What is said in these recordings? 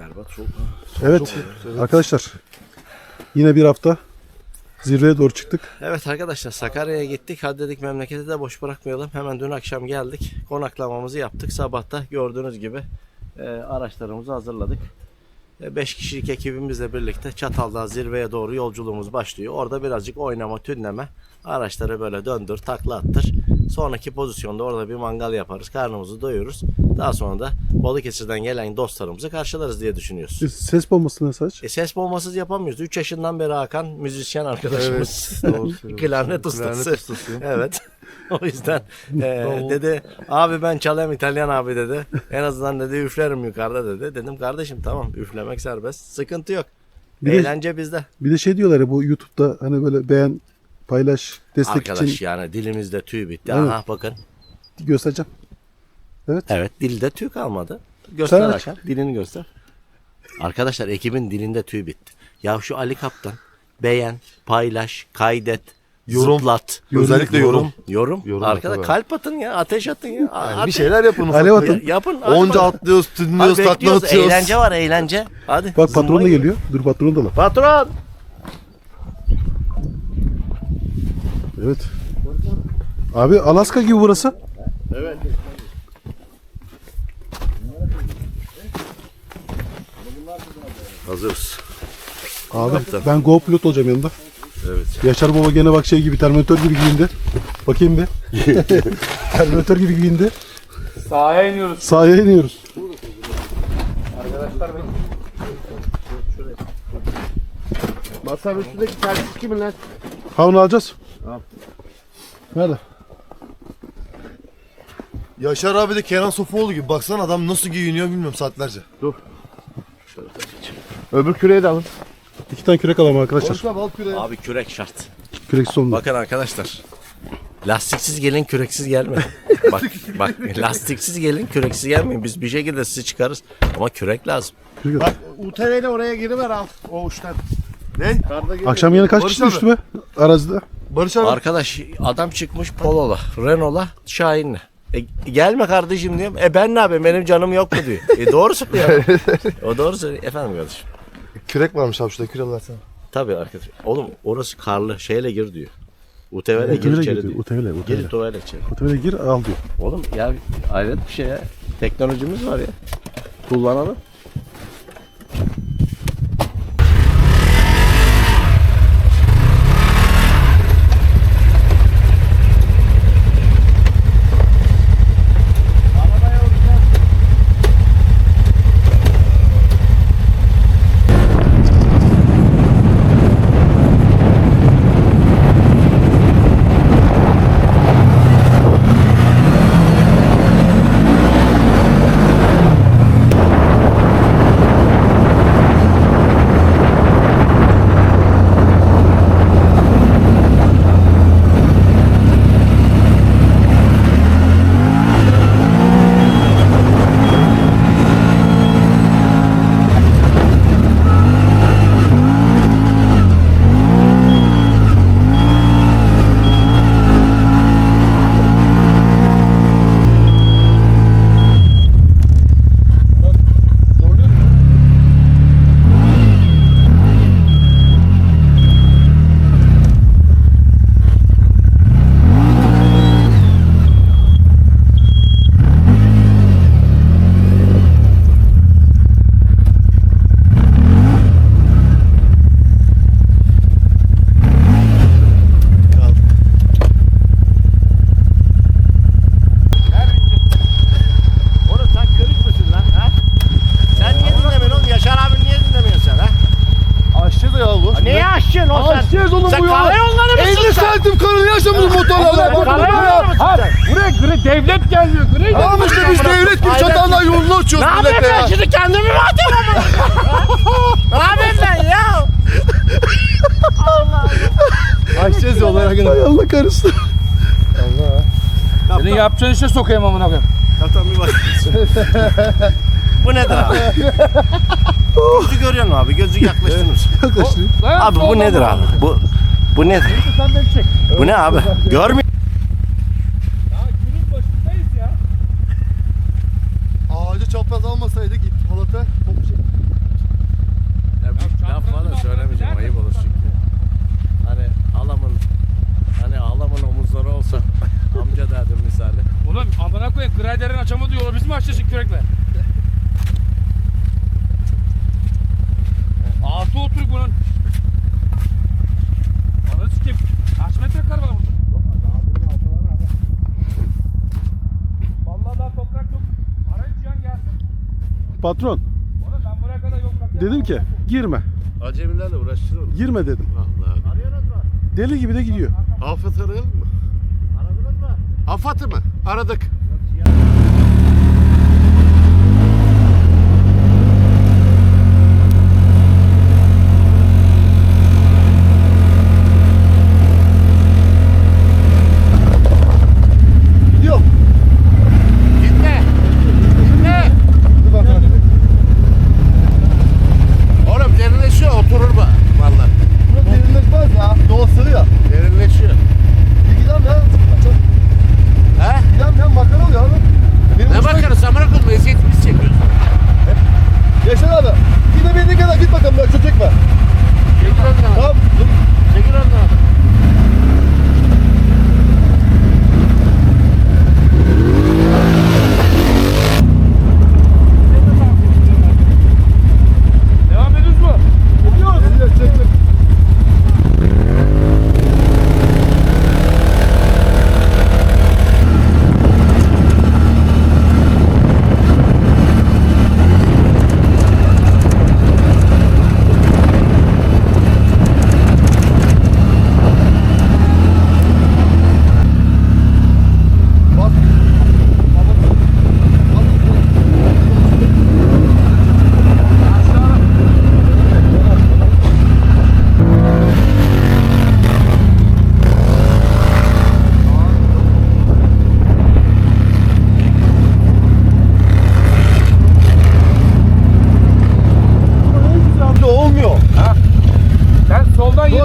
berbat. Çok, Evet arkadaşlar yine bir hafta zirveye doğru çıktık. Evet arkadaşlar Sakarya'ya gittik. Hadi dedik memleketi de boş bırakmayalım. Hemen dün akşam geldik. Konaklamamızı yaptık. Sabahta gördüğünüz gibi e, araçlarımızı hazırladık. 5 kişilik ekibimizle birlikte Çatal'dan zirveye doğru yolculuğumuz başlıyor. Orada birazcık oynama, tünleme. Araçları böyle döndür, takla attır. Sonraki pozisyonda orada bir mangal yaparız. Karnımızı doyururuz. Daha sonra da Balıkesir'den gelen dostlarımızı karşılarız diye düşünüyoruz. Ses bombası ne saç? E ses bombasız yapamıyoruz. 3 yaşından beri Hakan müzisyen arkadaşımız. Evet. Klarnet ustası. Evet. o yüzden e, dedi abi ben çalayım İtalyan abi dedi. En azından dedi üflerim yukarıda dedi. Dedim kardeşim tamam üflemek serbest. Sıkıntı yok. Bir de- Eğlence bizde. Bir de şey diyorlar ya bu YouTube'da hani böyle beğen, paylaş, destek Arkadaş için yani dilimizde tüy bitti. Evet. Aha bakın. göstereceğim. Evet dilde tüy kalmadı. Göster Sen- Hakan. Dilini göster. Arkadaşlar ekibin dilinde tüy bitti. Ya şu Ali Kaptan beğen, paylaş, kaydet, Yorum. zıplat. Özellikle yorum. Yorum. Yorum, Arkada tabii. kalp atın ya, ateş atın ya. Yani Atın. bir şeyler yapın. Alev ufak. atın. yapın. hadi Onca bakalım. atlıyoruz, Hadi tünlüyoruz, takla bekliyoruz. atıyoruz. Eğlence var eğlence. Hadi. Bak patron da geliyor. Dur patron da lan. Patron. Evet. Abi Alaska gibi burası. Hazırız. Abi ben Go pilot olacağım yanında. Evet. Yaşar Baba gene bak şey gibi Terminator gibi giyindi. Bakayım bir. Terminator gibi giyindi. Sahaya iniyoruz. Sahaya iniyoruz. Masanın üstündeki tersiz kimin lan? Ha onu alacağız. Nerede? Yaşar abi de Kenan Sofuoğlu gibi. Baksana adam nasıl giyiniyor bilmiyorum saatlerce. Öbür küreği de alın. İki tane kürek alalım arkadaşlar. Konuşma bal küreği. Abi kürek şart. Küreksiz olmuyor. Bakın arkadaşlar. Lastiksiz gelin küreksiz gelmeyin. bak bak lastiksiz gelin küreksiz gelmeyin. Biz bir şekilde sizi çıkarız. Ama kürek lazım. Kürek al. Bak UTV'yle oraya giriver al. O uçtan. Ne? Akşam yine kaç Barış kişi abi. düştü be? Arazide. Barış abi. Arkadaş adam çıkmış Polo'la, Renault'la, Şahin'le. E, gelme kardeşim diyorum. E ben ne yapayım benim canım yok mu diyor. E doğru söylüyor. o doğru söylüyor. Efendim kardeşim. Kürek varmış abi şurada kürek versene. Tabii arkadaş. Oğlum orası karlı. Şeyle gir diyor. UTV'le gir UTV'le içeri gir, diyor. UTV'le, Gir. UTV'le içeri. Otobüse gir al diyor. Oğlum ya hayret bir şey ya. Teknolojimiz var ya. Kullanalım. Yapacağın işe sokayım amına koyayım. Tamam bir bak. bu nedir abi? Gözü görüyor musun abi? Gözü yaklaştırır mısın? Yaklaştı. Abi bu nedir abi? Bu bu nedir? Sen beni çek. Bu ne abi? Görmüyor. mı açacaksın kürekle? Altı otur bunun. Bana sikeyim. Kaç metrekar var burada? Vallahi daha toprak yok. Arayın Cihan gelsin. Patron Oğlum ben buraya kadar yol dedim ki girme. Acemilerle uğraştırıyorum. Girme dedim. Allah. Arıyorsunuz mu? Deli gibi de gidiyor. Afet arayalım mı? Aradınız mı? Afat'ı mı? Aradık.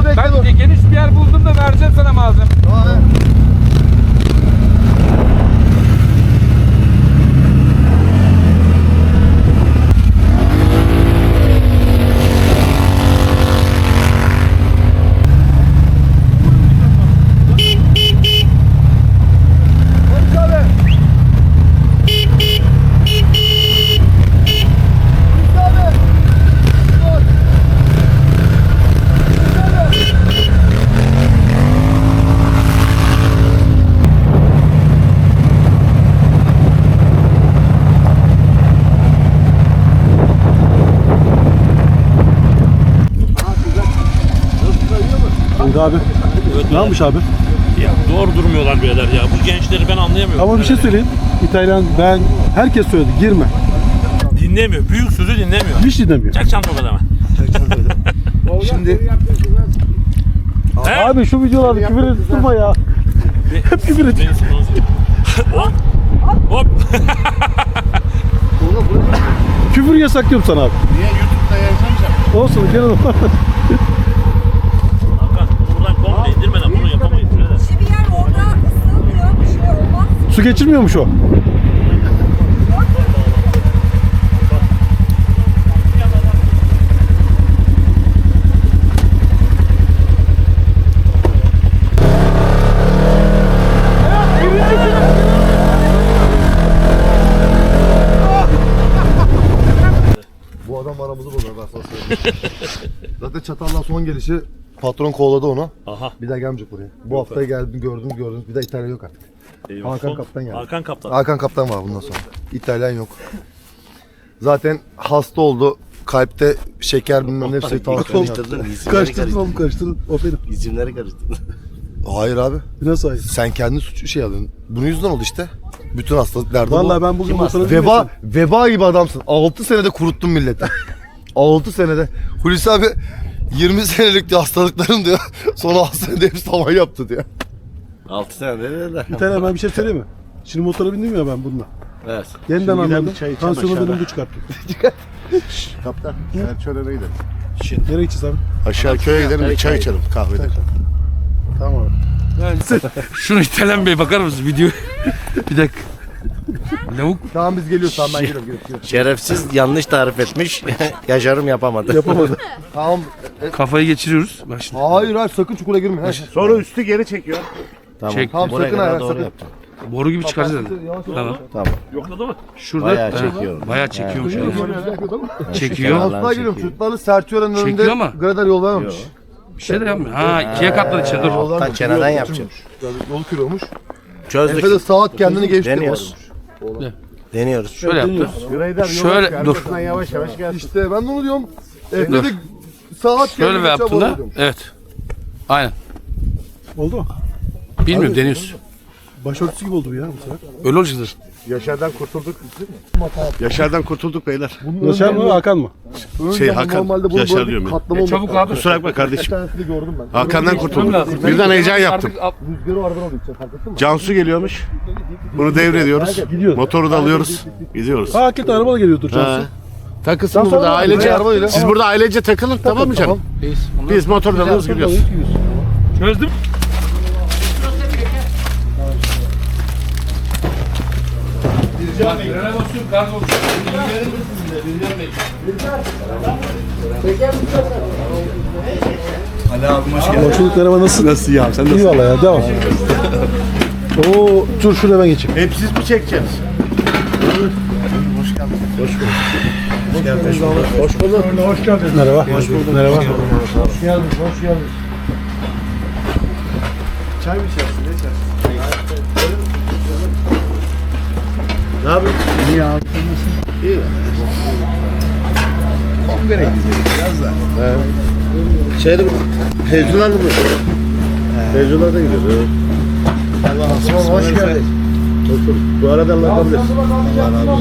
Gel. bekle, Ben geniş bir yer buldum da vereceğim sana malzeme. Tamam. Barış abi. Barış abi. Dur. Barış abi. Oldu abi. Ne yapmış abi? Ya doğru durmuyorlar birader ya. Bu gençleri ben anlayamıyorum. Ama bir şey söyleyeyim. İtalyan ben herkes söyledi girme. Dinlemiyor. Büyük sözü dinlemiyor. Hiç dinlemiyor. Çak çan tokat ama. Şimdi He? Abi şu videolarda küfür edip durma ya. Hep küfür ediyor. Beni sıkılmaz. Hop. Hop. Küfür yasaklıyorum sana abi. Niye YouTube'da yayınlamayacağım? Olsun gene de Hakan bunu buradan komple indirmeden bunu yapamayız birader. Bir yer orada ısınmıyor, bir şey olmaz. Su geçirmiyormuş o. Bu adam aramızı bozar ben sana söyleyeyim. Zaten çatalla son gelişi patron kovaladı onu. Aha. Bir daha gelmeyecek buraya. Bu hafta geldim gördüm gördünüz. Bir daha İtalyan yok artık. Eyvah. Hakan Kaptan geldi. Hakan kaptan. Hakan Kaptan var bundan sonra. İtalyan yok. Zaten hasta oldu. Kalpte şeker bilmem ne hepsi tansiyonu yaptı. Karıştırdın. Karıştırdın oğlum karıştırdın. O benim. İsimleri karıştırdın. Hayır abi. Nasıl hayır? Sen kendi suçu şey alıyorsun. Bunun yüzünden oldu işte. Bütün hastalıklarda bu. Vallahi ben bugün bu sana Veba, veba gibi adamsın. 6 senede kuruttun milleti. 6 senede. Hulusi abi 20 senelik diyor hastalıklarım diyor. Sonra 6 senede hepsi tavan yaptı diyor. 6 sene dedi Bir tane ben bir şey söyleyeyim mi? Şimdi motora bindim ya ben bununla. Evet. Yeniden Şimdi anladım. çay içelim Tansiyonu aşağıda. dönümde çıkarttım. Kaptan. Sen şöyle gidelim. Nereye gideceğiz abi? Aşağı köye gidelim bir çay içelim kahvede. Tamam abi. Şunu İtalyan Bey bakar mısın video? bir dakika. Lavuk Tamam biz geliyoruz tamam ben geliyorum. geliyorum, geliyorum. Şerefsiz yanlış tarif etmiş. Yaşarım yapamadı. Yapamadı. Tamam. kafayı geçiriyoruz. Bak şimdi. Hayır hayır sakın çukura girme. Sonra üstü geri çekiyor. Tamam. Çek. Tamam, Buraya sakın kadar doğru sakın. yaptın. Boru gibi çıkaracağız. Tamam. Tamam. Yokladı mı? Şurada Bayağı ha, çekiyorum. Bayağı çekiyormuş. Evet. Çekiyor. Yalan Altına geliyorum. çekiyor. Çocuklarla Sertüren'in önünde Çekiyor ama. grader yol vermemiş. Bir şey de yapmıyor. Ha ikiye katladı içeri dur. Alttan kenardan yapacağım. Yolu kırıyormuş. Çözdük. Efe de saat kendini geçti. Deniyoruz. Deniyoruz. Şöyle yaptı. Grader Şöyle dur. yavaş yavaş gelsin. İşte ben de onu diyorum. Efe Dur. de saat Şöyle kendini bir geçe yaptın da. bağlı diyorum. Evet. Aynen. Oldu mu? Bilmiyorum deniyoruz. Başörtüsü gibi oldu bu ya bu sefer. Öyle olacaktır. Yaşar'dan kurtulduk. Yaşar'dan kurtulduk beyler. Yaşar mı Hakan mı? Şey, Ben Hakan, Normalde bunu Yaşar diyorum katlama E, çabuk abi. Kusura bakma kardeşim. tanesini gördüm ben. Hakan'dan kurtulduk. Birden heyecan yaptım. Rüzgarı onun için fark ettin mi? Cansu geliyormuş. Bunu devrediyoruz. Gidiyor. Motoru da alıyoruz. Gidiyoruz. Ha hakikaten araba geliyordur. Cansu. Takılsın sonra burada abi, ailece. Siz burada ailece takılın tamam mı canım? Biz motoru da alıyoruz gidiyoruz. Çözdüm. Yolculuk araba nasıl? Nasıl ya sen İyi valla ya devam. Oo dur şuraya ben geçeyim. Hep siz mi çekeceksiniz? Merhaba. Hoş bulduk. Merhaba. Hoş geldiniz. Hoş geldiniz. Ne yapıyorsun? İyi abi. İyi. Kongreye gidiyoruz biraz da. He. Şeyde Fevzular mı? Fevzular da gidiyoruz. Evet. Allah hoş geldin. Bu arada Allah kabul etsin.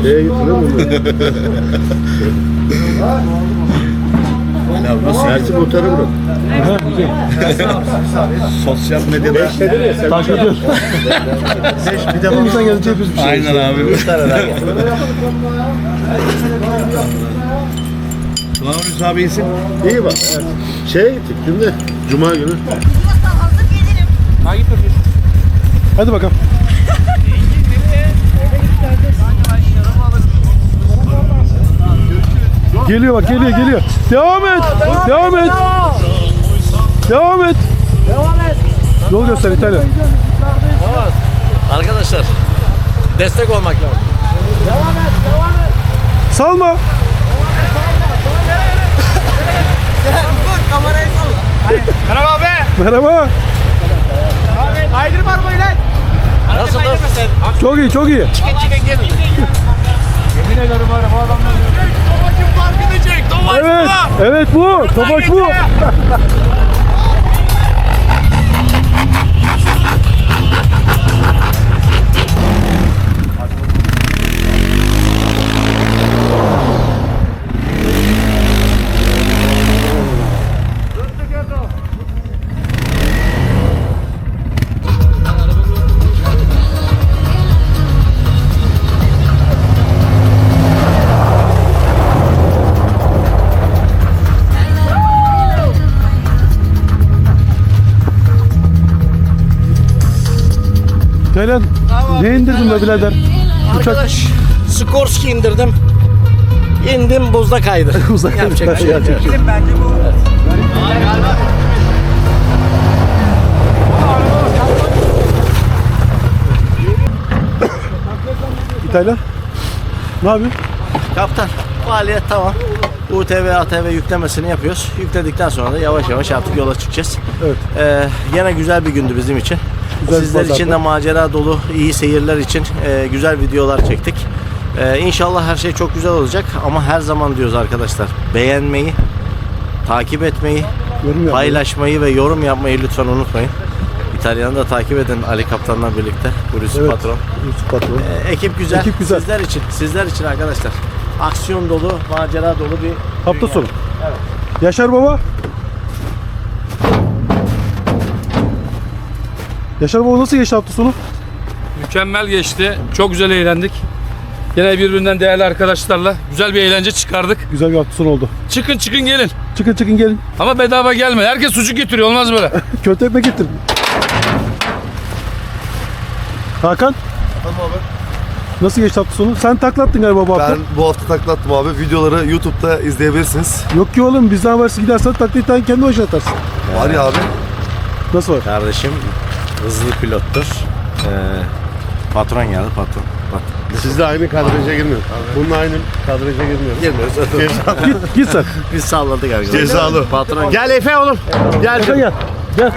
Şeye gittin değil mi? Ya nasıl? Ersin muhtarı bırak. Sosyal medyada. Takip ediyoruz. Bir de Elimizden gelince yapıyoruz bir şey. Aynen abi. Gel. Kılavuz abi iyisin. İyi bak. Evet. Şeye gittik dün de. Cuma günü. hazır gelirim. Hadi bakalım. Geliyor bak geliyor geliyor. Devam et. Devam et. Devam et. Devam et. Yol göster İtalya. Arkadaşlar destek olmak lazım. Salma. Merhaba. Nasıl Çok iyi çok iyi. Evet. Evet bu. Topaç bu. Ne indirdin be birader? Arkadaş Skorsky indirdim. İndim buzda kaydı. Buzda kaydı. Yapacak bir şey yok. İtalyan. Ne yapıyorsun? Kaptan faaliyet tamam. UTV, ATV yüklemesini yapıyoruz. Yükledikten sonra da yavaş yavaş artık yola çıkacağız. Evet. Ee, yine güzel bir gündü bizim için. Güzel Sizler için de macera dolu, iyi seyirler için e, güzel videolar çektik. Ee, inşallah her şey çok güzel olacak ama her zaman diyoruz arkadaşlar beğenmeyi, takip etmeyi, Yorum paylaşmayı ve yorum yapmayı lütfen unutmayın. İtalyan'ı da takip edin Ali Kaptan'la birlikte. Hulusi Evet. Patron. Patron. Ee, ekip güzel. Ekip güzel. Sizler için, sizler için arkadaşlar. Aksiyon dolu, macera dolu bir Hafta sonu. Yaşar baba. Yaşar baba nasıl geçti hafta sonu? Mükemmel geçti. Çok güzel eğlendik. Yine birbirinden değerli arkadaşlarla güzel bir eğlence çıkardık. Güzel bir hafta sonu oldu. Çıkın çıkın gelin. Çıkın çıkın gelin. Ama bedava gelme. Herkes sucuk getiriyor. Olmaz böyle. Köfte ekmek getir. Hakan Tamam abi. nasıl geçti hafta sonu? Sen taklattın galiba bu hafta. Ben bu hafta taklattım abi. Videoları YouTube'da izleyebilirsiniz. Yok ki oğlum bizden habersiz gidersen taklayı sen kendi başına atarsın. Var ya abi. Nasıl var? Kardeşim hızlı pilottur. Ee, Patron geldi patron. patron. Siz de aynı kadraja girmiyorsunuz. Bununla aynı kadraja girmiyoruz. Girmiyoruz. Git, git sen. Biz salladık arkadaşlar. Cezalı. Patron Gel Efe oğlum. Gel. Gel gel. Gel.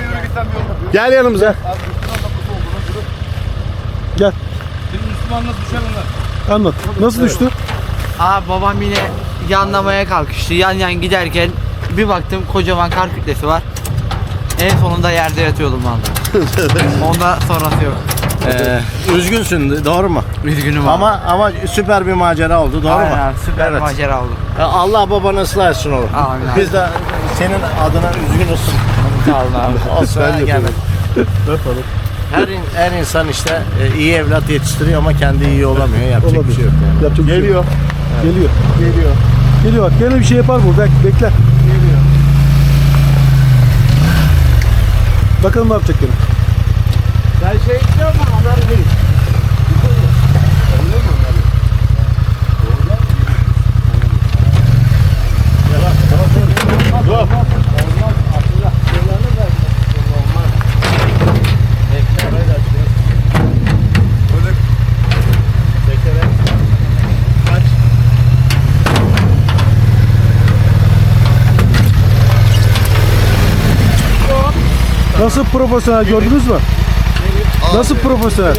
Gel yanımıza. Gel. Bir Müslüman nasıl düşer onlar? Anlat. Nasıl düştü? Abi babam yine yanlamaya kalkıştı. Yan yan giderken bir baktım kocaman kar kütlesi var. En sonunda yerde yatıyordum valla. Ondan sonrası yok. Ee, üzgünsün doğru mu? Üzgünüm abi. Ama ama süper bir macera oldu doğru Aynen mu? abi, süper Evet. macera oldu. Ee, Allah babanı ıslah etsin oğlum. Amin abi. Biz de senin adına üzgünüz. Sağ olun abi. Olsun ha, gel. Her, in- her insan işte e, iyi evlat yetiştiriyor ama kendi iyi olamıyor. Yapacak bir şey yok yani. Yapacak bir şey yok. Geliyor. Geliyor. Geliyor. Geliyor bak gene bir şey yapar bu. Bek, bekle. Geliyor. Bakalım ne yapacak gene. Sen şey istiyor musun? Haber verin. Nasıl profesyonel gördünüz mü? Nasıl profesyonel?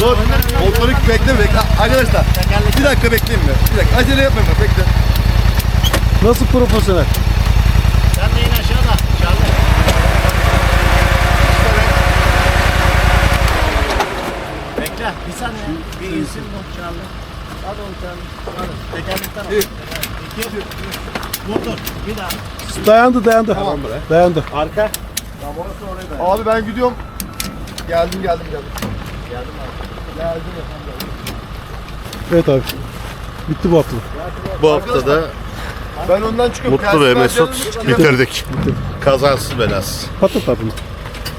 Dur. Motoru bekle bekle. Arkadaşlar bir dakika bekleyin mi? Bir dakika acele yapmayın bak bekle. Nasıl profesyonel? Sen de in aşağıda. Aşağıda. Bekle bir saniye. Bir insin bu Charlie. Hadi oğlum Charlie. Hadi. Tekerlekten al. İki. Dur. Bir daha. Dayandı dayandı. Dayandı. Arka. Abi ben gidiyorum. Geldim geldim geldim. Evet abi. Bitti bu hafta. Bu haftada Ben önden çıkıyorum. mutlu ve mesut canım- bitirdik. Kazasız belasız. Patlat abi bunu.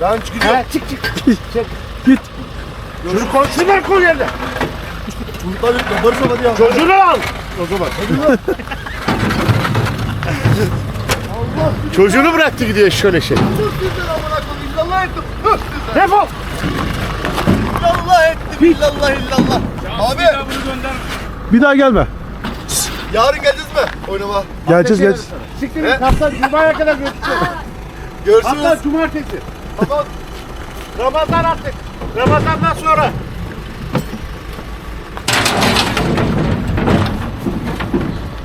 Ben gidiyorum. Git. Çocuk konuşsunlar koy yerine. Çocuklar lütfen Barış hadi ya. Çocuğunu al. O zaman. Çocuğunu bıraktı gidiyor şöyle şey. İllallah ettim. Defol. İllallah ettim. İllallah illallah. Abi. Bir daha gelme. yarın geleceğiz mi? Oynama. Geleceğiz geleceğiz. Siktir git hafta Cuma'ya kadar görüşeceğiz. Görüşürüz. Hatta Cumartesi. Tamam. Ramazan artık. Ramazandan sonra.